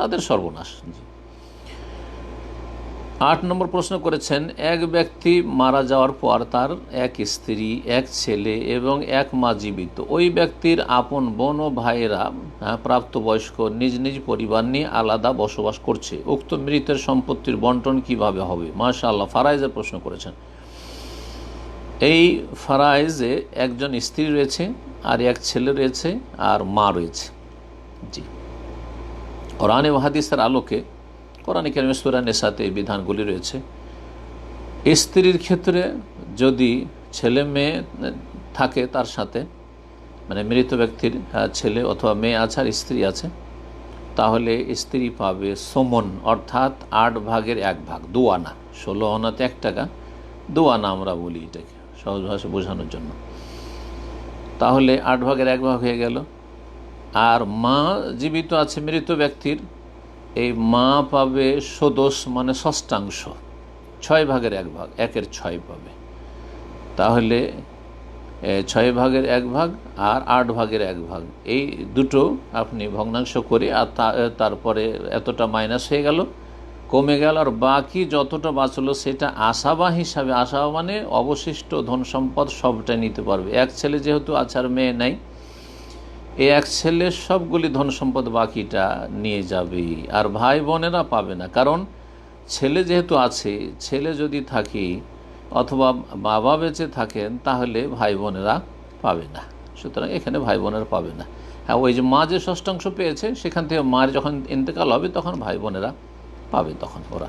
তাদের সর্বনাশ। আট নম্বর প্রশ্ন করেছেন এক ব্যক্তি মারা যাওয়ার পর তার এক স্ত্রী এক ছেলে এবং এক মা জীবিত। ওই ব্যক্তির আপন বোন ও ভাইয়েরা হ্যাঁ, প্রাপ্তবয়স্ক নিজ নিজ পরিবার নিয়ে আলাদা বসবাস করছে। উক্ত মৃতের সম্পত্তির বন্টন কীভাবে হবে? মাশা আল্লাহ ফারাইজের প্রশ্ন করেছেন। এই ফারাইজে একজন স্ত্রী রয়েছে আর এক ছেলে রয়েছে আর মা রয়েছে। জি। কোরআন হাদিসের আলোকে কোরআন কেরিম সুরা নেশাতে এই বিধানগুলি রয়েছে। স্ত্রীর ক্ষেত্রে যদি ছেলে মেয়ে থাকে তার সাথে মানে মৃত ব্যক্তির ছেলে অথবা মেয়ে আছে আর স্ত্রী আছে, তাহলে স্ত্রী পাবে সমন, অর্থাৎ আট ভাগের এক ভাগ দু আনা ষোলো আনাতে এক টাকা দু আনা আমরা বলি এটাকে, সহজ ভাষা বোঝানোর জন্য। তাহলে আট ভাগের এক ভাগ হয়ে গেল। আর মা জীবিত আছে মৃত ব্যক্তির, এই মা পাবে সদোষ মানে ষষ্ঠাংশ। ছয় ভাগের এক ভাগ, একের ছয় পাবে। তাহলে ছয় ভাগের এক ভাগ আর আট ভাগের এক ভাগ, এই দুটো আপনি ভগ্নাংশ করে, আর তারপরে এতটা মাইনাস হয়ে গেল, কমে গেল, আর বাকি যতটা বাঁচলো সেটা আশাবা হিসাবে, আশাবা মানে অবশিষ্ট ধন সম্পদ সবটাই নিতে পারবে। এক ছেলে যেহেতু আছে আর মেয়ে নাই এই এক ছেলের সবগুলি ধন সম্পদ বাকিটা নিয়ে যাবে, আর ভাই বোনেরা পাবে না। কারণ ছেলে যেহেতু আছে, ছেলে যদি থাকে অথবা বাবা বেঁচে থাকেন, তাহলে ভাই বোনেরা পাবে না। সুতরাং এখানে ভাই বোনেরা পাবে না। হ্যাঁ ওই যে মা যে ষষ্ঠাংশ পেয়েছে, সেখান থেকে মার যখন ইন্তেকাল হবে, তখন ভাই বোনেরা পাবে তখন ওরা।